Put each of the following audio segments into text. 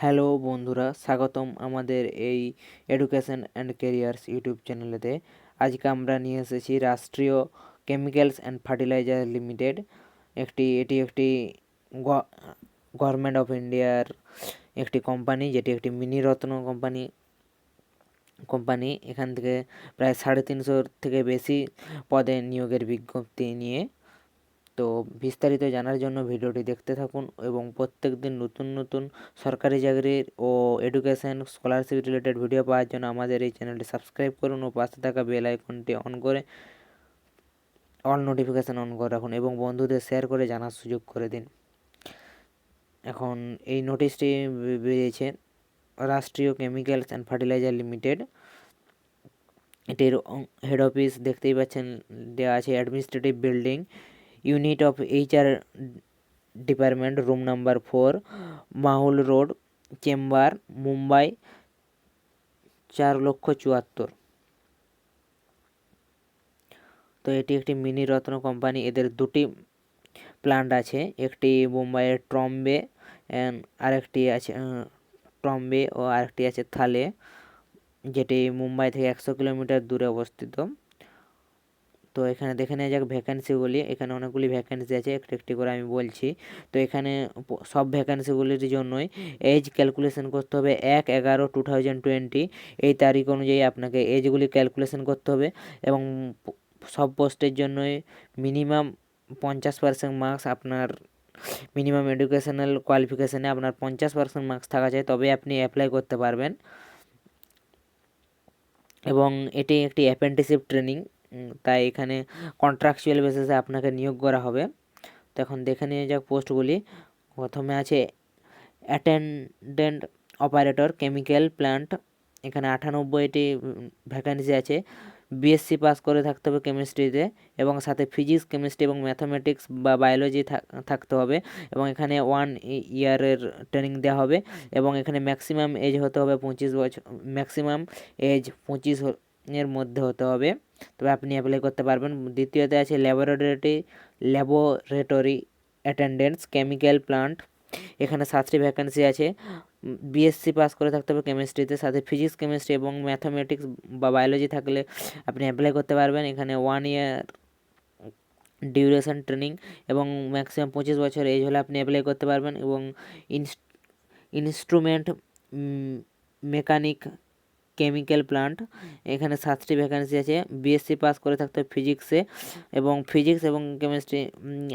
Hello বন্ধুরা, স্বাগতম আমাদের এই এডুকেশন অ্যান্ড কেরিয়ার্স ইউটিউব চ্যানেলেতে আজকে আমরা নিয়ে এসেছি রাষ্ট্রীয় কেমিক্যালস অ্যান্ড ফার্টিলাইজার লিমিটেড একটি, এটি একটি গভর্নমেন্ট অফ ইন্ডিয়ার একটি কোম্পানি যেটি একটি মিনি রত্ন কোম্পানি কোম্পানি এখান থেকে প্রায় সাড়ে তিনশোর থেকে বেশি পদে নিয়োগের বিজ্ঞপ্তি নিয়ে তো বিস্তারিত জানার জন্য ভিডিওটি দেখতে থাকুন এবং প্রত্যেক দিন নতুন নতুন সরকারি চাকরির ও এডুকেশন স্কলারশিপ রিলেটেড ভিডিও পাওয়ার জন্য আমাদের এই চ্যানেলটি সাবস্ক্রাইব করুন ও পাশে থাকা বেল আইকনটি অন করে অল নোটিফিকেশান অন করে রাখুন এবং বন্ধুদের শেয়ার করে জানার সুযোগ করে দিন। এখন এই নোটিশটি বেরিয়েছে Rashtriya chemicals and fertiliser limited এটির হেড অফিস দেখতেই পাচ্ছেন, দেওয়া আছে administrative building unit of HR department, room number four, Mahul road, Chembur, Mumbai, চার লক্ষ চুয়াত্তর। তো এটি একটি মিনি রত্ন কোম্পানি। এদের দুটি প্ল্যান্ট আছে, একটি মুম্বাইয়ের ট্রম্বে আরেকটি আছে ট্রম্বে ও আরেকটি আছে থালে, যেটি মুম্বাই থেকে একশো কিলোমিটার দূরে অবস্থিত। তো এখানে দেখে নেওয়া যাক ভ্যাকেন্সিগুলি এখানে অনেকগুলি ভ্যাকেন্সি আছে, একটু একটি করে আমি বলছি। তো এখানে সব ভ্যাকেন্সিগুলির জন্যই এজ ক্যালকুলেশন করতে হবে এক এগারো টু থাউজেন্ড টোয়েন্টি এই তারিখ অনুযায়ী আপনাকে এজগুলি ক্যালকুলেশন করতে হবে এবং সব পোস্টের জন্যই মিনিমাম পঞ্চাশ পার্সেন্ট মার্কস আপনার মিনিমাম এডুকেশনাল কোয়ালিফিকেশানে আপনার পঞ্চাশ পার্সেন্ট মার্কস থাকা চাই তবে আপনি অ্যাপ্লাই করতে পারবেন। এবং এটি একটি অ্যাপ্রেন্টিসিপ ট্রেনিং তাই এখানে কন্ট্রাকচুয়াল বেসিসে আপনাকে নিয়োগ করা হবে। তো এখন দেখে নিয়ে যাক পোস্টগুলি। প্রথমে আছে অ্যাটেন্ডেন্ট অপারেটর কেমিক্যাল প্ল্যান্ট এখানে আটানব্বইটি ভ্যাকান্সি আছে। বিএসসি পাস করে থাকতে হবে কেমিস্ট্রিতে এবং সাথে ফিজিক্স কেমিস্ট্রি এবং ম্যাথামেটিক্স বা বায়োলজি থাকতে হবে এবং এখানে ওয়ান ইয়ারের ট্রেনিং দেওয়া হবে এবং এখানে ম্যাক্সিমাম এজ হতে হবে পঁচিশ বছর ম্যাক্সিমাম এজ পঁচিশ এর মধ্যে হতে হবে। তবে আপনি অ্যাপ্লাই করতে পারবেন। দ্বিতীয়তে আছে laboratory laboratory attendance chemical plant এখানে সাতটি ভ্যাকেন্সি আছে। বিএসসি পাস করে থাকতে হবে কেমিস্ট্রিতে সাথে ফিজিক্স কেমিস্ট্রি এবং ম্যাথামেটিক্স বা বায়োলজি থাকলে আপনি অ্যাপ্লাই করতে পারবেন। এখানে ওয়ান ইয়ার ডিউরেশন ট্রেনিং এবং ম্যাক্সিমাম পঁচিশ বছর এজ হলে আপনি অ্যাপ্লাই করতে পারবেন এবং ইনস্ট্রুমেন্ট মেকানিক কেমিক্যাল প্লান্ট এখানে সাতটি ভ্যাকান্সি আছে বিএসসি পাস করে থাকতে হবে ফিজিক্সে এবং ফিজিক্স এবং কেমিস্ট্রি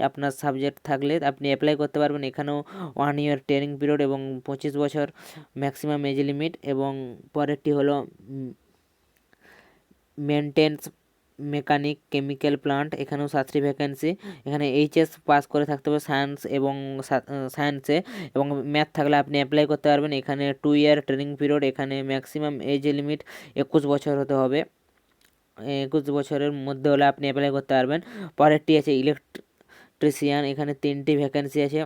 আপনার সাবজেক্ট থাকলে আপনি অ্যাপ্লাই করতে পারবেন। এখানেও ওয়ান ইয়ার ট্রেনিং পিরিয়ড এবং পঁচিশ বছর ম্যাক্সিমাম এজ লিমিট এবং পরেরটি হলো মেনটেন্স মেকানিক কেমিক্যাল প্লান্ট এখানেও সাতটি ভ্যাকেন্সি এখানে এইচএস পাস করে থাকতে হবে সায়েন্স এবং সায়েন্সে এবং ম্যাথ থাকলে আপনি অ্যাপ্লাই করতে পারবেন। এখানে টু ইয়ার ট্রেনিং পিরিয়ড এখানে ম্যাক্সিমাম এজ লিমিট একুশ বছর হতে হবে। একুশ বছরের মধ্যে হলে আপনি অ্যাপ্লাই করতে পারবেন। পরেরটি আছে ইলেকট্রিশিয়ান এখানে তিনটি ভ্যাকেন্সি আছে।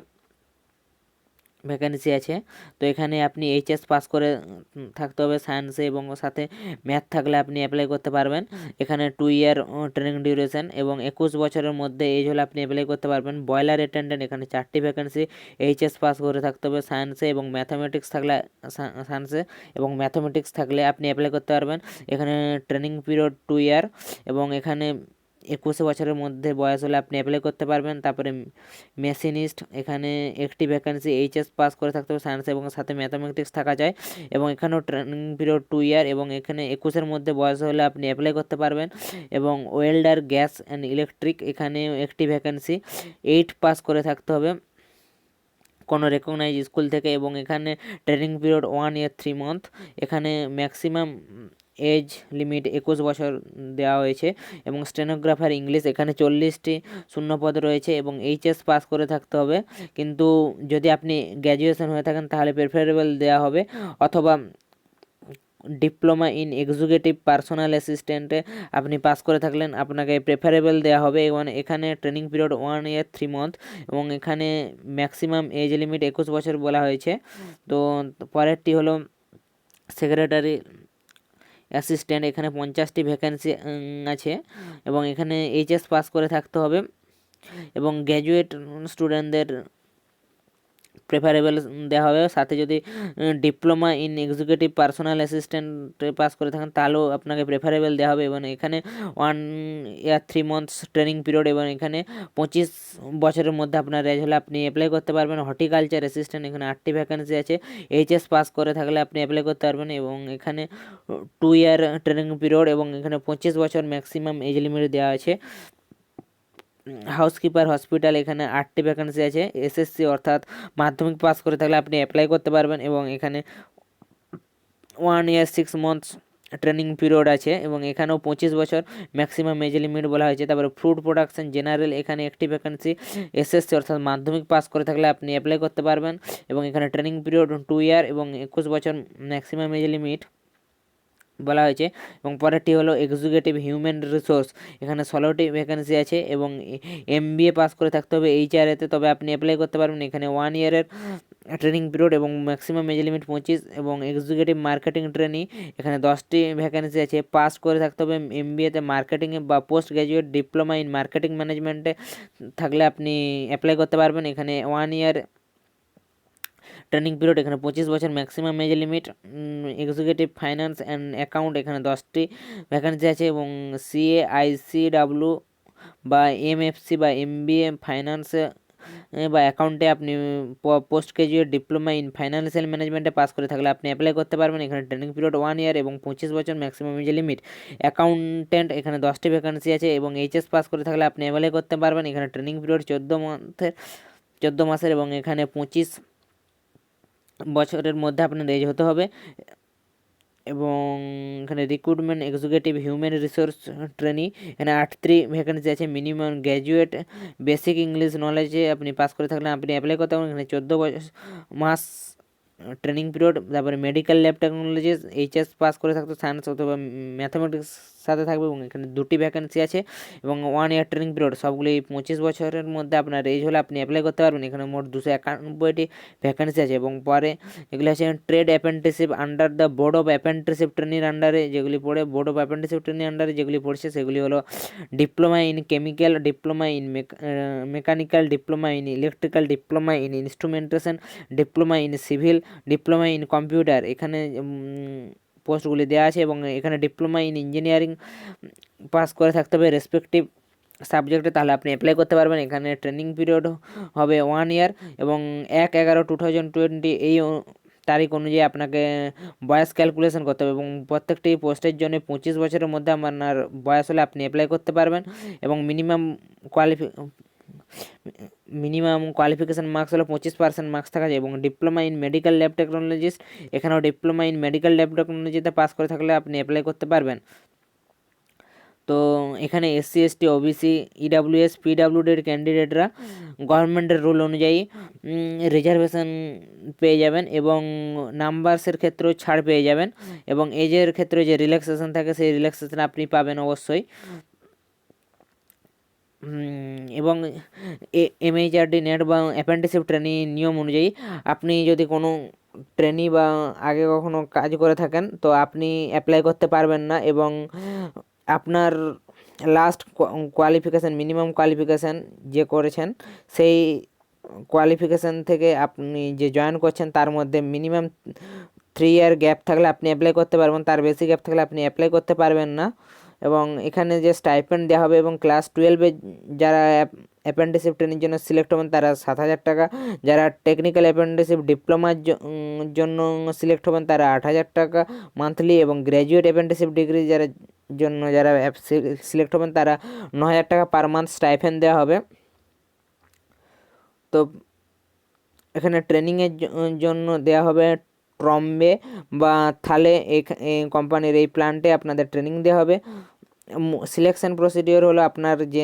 ভ্যাকেন্সি আছে। তো এখানে আপনি এইচএস পাস করে থাকতে হবে সায়েন্সে এবং সাথে ম্যাথ থাকলে আপনি অ্যাপ্লাই করতে পারবেন। এখানে টু ইয়ার ট্রেনিং ডিউরেশন এবং একুশ বছরের মধ্যে এজ হলে আপনি অ্যাপ্লাই করতে পারবেন। বয়লার অ্যাটেন্ডেন্ট এখানে চারটি ভ্যাকেন্সি এইচএস পাস করে থাকতে হবে সায়েন্সে এবং ম্যাথামেটিক্স থাকলে সায়েন্সে এবং ম্যাথামেটিক্স থাকলে আপনি অ্যাপ্লাই করতে পারবেন। এখানে ট্রেনিং পিরিয়ড টু ইয়ার এবং এখানে একুশে বছরের মধ্যে বয়স হলে আপনি অ্যাপ্লাই করতে পারবেন। তারপরে মেশিনিস্ট এখানে একটি ভ্যাকেন্সি এইচএস পাস করে থাকতে হবে সায়েন্স এবং সাথে ম্যাথামেটিক্স থাকা যায়। এবং এখানেও ট্রেনিং পিরিয়ড টু ইয়ার এবং এখানে একুশের মধ্যে বয়স হলে আপনি অ্যাপ্লাই করতে পারবেন। এবং ওয়েল্ডার গ্যাস অ্যান্ড ইলেকট্রিক এখানে একটি ভ্যাকেন্সি এইট পাস করে থাকতে হবে। কোনো রেকগনাইজ স্কুল থেকে এবং এখানে training period one year three month এখানে ম্যাক্সিমাম এজ লিমিট একুশ বছর দেওয়া হয়েছে এবং স্টেনোগ্রাফার ইংলিশ এখানে চল্লিশটি শূন্যপদ রয়েছে এবং এইচএস পাস করে থাকতে হবে। কিন্তু যদি আপনি গ্র্যাজুয়েশন হয়ে থাকেন, তাহলে প্রেফারেবল দেওয়া হবে। অথবা ডিপ্লোমা ইন এক্সিকিউটিভ পার্সোনাল অ্যাসিস্ট্যান্টে আপনি পাস করে থাকলেন, আপনাকে প্রেফারেবল দেওয়া হবে। এবং এখানে training period one year, three month এবং এখানে ম্যাক্সিমাম এজ লিমিট একুশ বছর বলা হয়েছে। তো পরেরটি হলো সেক্রেটারি অ্যাসিস্ট্যান্ট এখানে পঞ্চাশটি ভ্যাকেন্সি আছে। এবং এখানে এইচএস পাস করে থাকতে হবে। এবং গ্র্যাজুয়েট স্টুডেন্টদের প্রেফারেবল দেওয়া হবে। সাথে যদি diploma in executive personal assistant pass করে থাকেন, তাহলেও আপনাকে প্রেফারেবল দেওয়া হবে এবং এখানে one year three months training period এবং এখানে পঁচিশ বছরের মধ্যে আপনার রেজ হলে আপনি অ্যাপ্লাই করতে পারবেন। হর্টিকালচার অ্যাসিস্ট্যান্ট এখানে আটটি ভ্যাকেন্সি আছে। এইচএস পাস করে থাকলে আপনি অ্যাপ্লাই করতে পারবেন এবং এখানে টু ইয়ার ট্রেনিং পিরিয়ড এবং এখানে পঁচিশ বছর ম্যাক্সিমাম এজ লিমিট দেওয়া আছে। হাউসকিপার হসপিটাল এখানে আটটি ভ্যাকেন্সি আছে এসএসসি অর্থাৎ মাধ্যমিক পাস করে থাকলে আপনি অ্যাপ্লাই করতে পারবেন এবং এখানে one year six months training period আছে এবং এখানেও পঁচিশ বছর ম্যাক্সিমাম এজ লিমিট বলা হয়েছে। তারপরে ফ্রুট প্রোডাকশন জেনারেল এখানে একটি ভ্যাকেন্সি এসএসসি অর্থাৎ মাধ্যমিক পাস করে থাকলে আপনি অ্যাপ্লাই করতে পারবেন এবং এখানে ট্রেনিং পিরিয়ড টু ইয়ার এবং একুশ বছর ম্যাক্সিমাম এজ লিমিট বলা হয়েছে। এবং পরেরটি হলো এক্সিকিউটিভ হিউম্যান রিসোর্স এখানে ষোলোটি ভ্যাকেন্সি আছে এবং এম পাস করে থাকতে হবে এইচ এইচআরএতে তবে আপনি অ্যাপ্লাই করতে পারবেন এখানে ওয়ান ইয়ারের ট্রেনিং পিরিয়ড এবং ম্যাক্সিমাম এজ লিমিট পঁচিশ এবং এক্সিকিউটিভ মার্কেটিং ট্রেনিং এখানে দশটি ভ্যাকেন্সি আছে। পাস করে থাকতে হবে এম বিএতে মার্কেটিংয়ে বা post graduate diploma in marketing ম্যানেজমেন্টে থাকলে আপনি অ্যাপ্লাই করতে পারবেন। এখানে ওয়ান ইয়ার ট্রেনিং পিরিয়ড এখানে পঁচিশ বছর maximum age limit executive finance and account এখানে দশটি ভ্যাকেন্সি আছে এবং সিএ আইসিডাব্লিউ বা এমএফসি বা এমবিএ ফাইন্যান্সে বা অ্যাকাউন্টে আপনি post graduate diploma in financial ম্যানেজমেন্টে পাস করে থাকলে আপনি অ্যাপ্লাই করতে পারবেন। এখানে ট্রেনিং পিরিয়ড ওয়ান ইয়ার এবং পঁচিশ বছর ম্যাক্সিমাম এজ লিমিট অ্যাকাউন্টেন্ট এখানে দশটি ভ্যাকেন্সি আছে এবং এইচএস পাস করে থাকলে আপনি অ্যাপ্লাই করতে পারবেন। এখানে ট্রেনিং পিরিয়ড চোদ্দ মাসের চোদ্দ মাসের এবং এখানে পঁচিশ বছরের মধ্যে আপনার এজ হতে হবে। এবং এখানে recruitment executive human resource training এখানে আটটি ভ্যাকেন্সি আছে মিনিমাম গ্র্যাজুয়েট বেসিক ইংলিশ নলেজে আপনি পাস করে থাকলে আপনি অ্যাপ্লাই করতে পারেন এখানে চোদ্দ মাস ট্রেনিং পিরিয়ড তারপরে medical lab technologies HS pass করে থাকতো সায়েন্স অথবা ম্যাথামেটিক্স সাথে থাকবে এবং এখানে দুটি ভ্যাকেন্সি আছে এবং ওয়ান ইয়ার ট্রেনিং পিরিয়ড সবগুলি পঁচিশ বছরের মধ্যে আপনার এজ হলে আপনি অ্যাপ্লাই করতে পারবেন। এখানে মোট দুশো একানব্বইটি ভ্যাকেন্সি আছে এবং পরে এগুলি আছে trade apprenticeship under the board of apprenticeship training আন্ডারে যেগুলি পড়ে বোর্ড অফ অ্যাপ্রেন্টিসিপ ট্রেনিং আন্ডারে যেগুলি পড়ছে সেগুলি হলো diploma in chemical diploma in mechanical diploma in electrical diploma in instrumentation diploma in civil diploma in computer এখানে পোস্টগুলি দেওয়া আছে এবং এখানে ডিপ্লোমা ইন ইঞ্জিনিয়ারিং পাস করে থাকতে হবে রেসপেক্টিভ সাবজেক্টে, তাহলে আপনি অ্যাপ্লাই করতে পারবেন। এখানে ট্রেনিং পিরিয়ড হবে ওয়ান ইয়ার এবং এক এগারো টু থাউজেন্ড টোয়েন্টি এই তারিখ অনুযায়ী আপনাকে বয়স ক্যালকুলেশন করতে হবে এবং প্রত্যেকটি পোস্টের জন্য পঁচিশ বছরের মধ্যে আপনার বয়স হলে আপনি অ্যাপ্লাই করতে পারবেন এবং মিনিমাম কোয়ালিফি মিনিমাম কোয়ালিফিকেশান মার্কস হলো পঁচিশ পার্সেন্ট মার্কস থাকা যায় এবং diploma in medical lab technologist এখানেও ডিপ্লোমা ইন মেডিকেল ল্যাব টেকনোলজিতে পাস করে থাকলে আপনি অ্যাপ্লাই করতে পারবেন। তো এখানে এসসি এসটি ওবিসি ইডাব্লিউএস পিডাব্লিউডির ক্যান্ডিডেটরা গভর্নমেন্টের রুল অনুযায়ী রিজার্ভেশন পেয়ে যাবেন এবং নাম্বারসের ক্ষেত্রেও ছাড় পেয়ে যাবেন এবং এজের ক্ষেত্রে যে রিল্যাক্সেশন থাকে সেই রিল্যাক্সেশন আপনি পাবেন অবশ্যই। এবং এমএইচআরডি নেট বা অ্যাপ্রেন্টিসশিপ ট্রেনিং নিয়ম অনুযায়ী আপনি যদি কোনো ট্রেনি বা আগে কখনো কাজ করে থাকেন, তো আপনি অ্যাপ্লাই করতে পারবেন না এবং আপনার লাস্ট কোয়ালিফিকেশান মিনিমাম কোয়ালিফিকেশান যে করেছেন, সেই কোয়ালিফিকেশান থেকে আপনি যে জয়েন করছেন, তার মধ্যে মিনিমাম থ্রি ইয়ার গ্যাপ থাকলে আপনি অ্যাপ্লাই করতে পারবেন, তার বেশি গ্যাপ থাকলে আপনি অ্যাপ্লাই করতে পারবেন না। এবং এখানে যে স্টাইপেন্ড দেওয়া হবে এবং ক্লাস টুয়েলভে যারা অ্যাপ্রেন্টিসশিপ ট্রেনিংয়ের জন্য সিলেক্ট হবেন তারা সাত হাজার টাকা। যারা টেকনিক্যাল অ্যাপ্রেন্টিসশিপ ডিপ্লোমার জন্য সিলেক্ট হবেন তারা আট হাজার টাকা মান্থলি এবং গ্র্যাজুয়েট অ্যাপ্রেন্টিসশিপ ডিগ্রি যারা জন্য যারা সিলেক্ট হবেন তারা ন হাজার টাকা পার মান্থ স্টাইফেন দেওয়া হবে। তো এখানে ট্রেনিংয়ের জন্য দেওয়া হবে ট্রম্বে বা থালে এই কোম্পানির এই প্ল্যান্টে আপনাদের ট্রেনিং দেওয়া হবে। সিলেকশন প্রসিডিওর হলো আপনার যে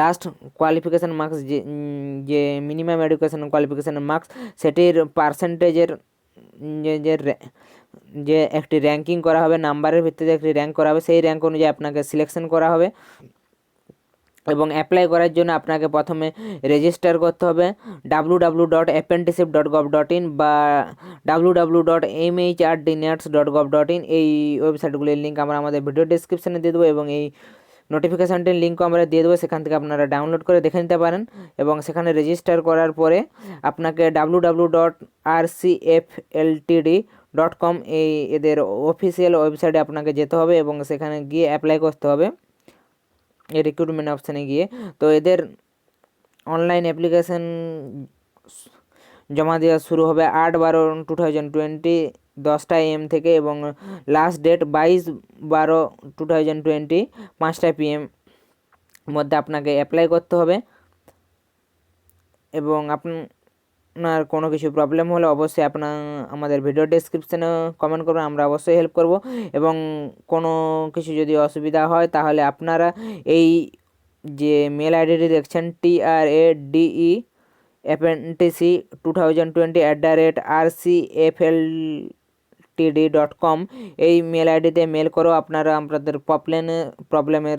লাস্ট কোয়ালিফিকেশান মার্কস যে যে মিনিমাম এডুকেশন কোয়ালিফিকেশান মার্কস সেটির পার্সেন্টেজের যে যে যে একটি র্যাঙ্কিং করা হবে নাম্বারের ভিত্তিতে একটি র্যাঙ্ক করা হবে, সেই র্যাঙ্ক অনুযায়ী আপনাকে সিলেকশন করা হবে। এবং অ্যাপ্লাই করার জন্য আপনাকে প্রথমে রেজিস্টার করতে হবে W W dot apprenticeship dot gov dot in বা W W dot M H R D nets dot gov dot in এই ওয়েবসাইটগুলির লিঙ্ক আমরা আমাদের ভিডিও ডিসক্রিপশানে দিয়ে দেবো এবং এই নোটিফিকেশানটির লিঙ্কও আমরা দিয়ে দেবো, সেখান থেকে আপনারা ডাউনলোড করে দেখে নিতে পারেন এবং সেখানে রেজিস্টার করার পরে আপনাকে W W dot R C F LTD dot com এই এদের অফিসিয়াল ওয়েবসাইটে আপনাকে যেতে হবে এবং সেখানে গিয়ে অ্যাপ্লাই করতে হবে। রিক্রুটমেন্ট অপশানে গিয়ে। তো এদের অনলাইন অ্যাপ্লিকেশান জমা দেওয়া শুরু হবে আট বারো টু থাউজেন্ড টোয়েন্টি দশটা এম থেকে এবং লাস্ট ডেট বাইশ বারো টু থাউজেন্ড টোয়েন্টি পাঁচটা পিএম মধ্যে আপনাকে অ্যাপ্লাই করতে হবে। এবং আপনার কোনো কিছু প্রবলেম হলে অবশ্যই আপনার আমাদের ভিডিও ডেসক্রিপশানে কমেন্ট করবেন, আমরা অবশ্যই হেল্প করব। এবং কোনো কিছু যদি অসুবিধা হয়, তাহলে আপনারা এই যে মেল আইডিটি দেখছেন T R A D E apprentice two thousand twenty at the rate R C F L T D dot com এই মেল আইডিতে মেল করেও আপনারা আপনাদের প্রবলেমে প্রবলেমের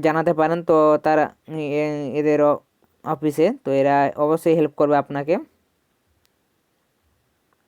জানাতে পারেন। তো তারা, এ- এদের অ- অফিসে তো এরা অবশ্যই হেল্প করবে আপনাকে।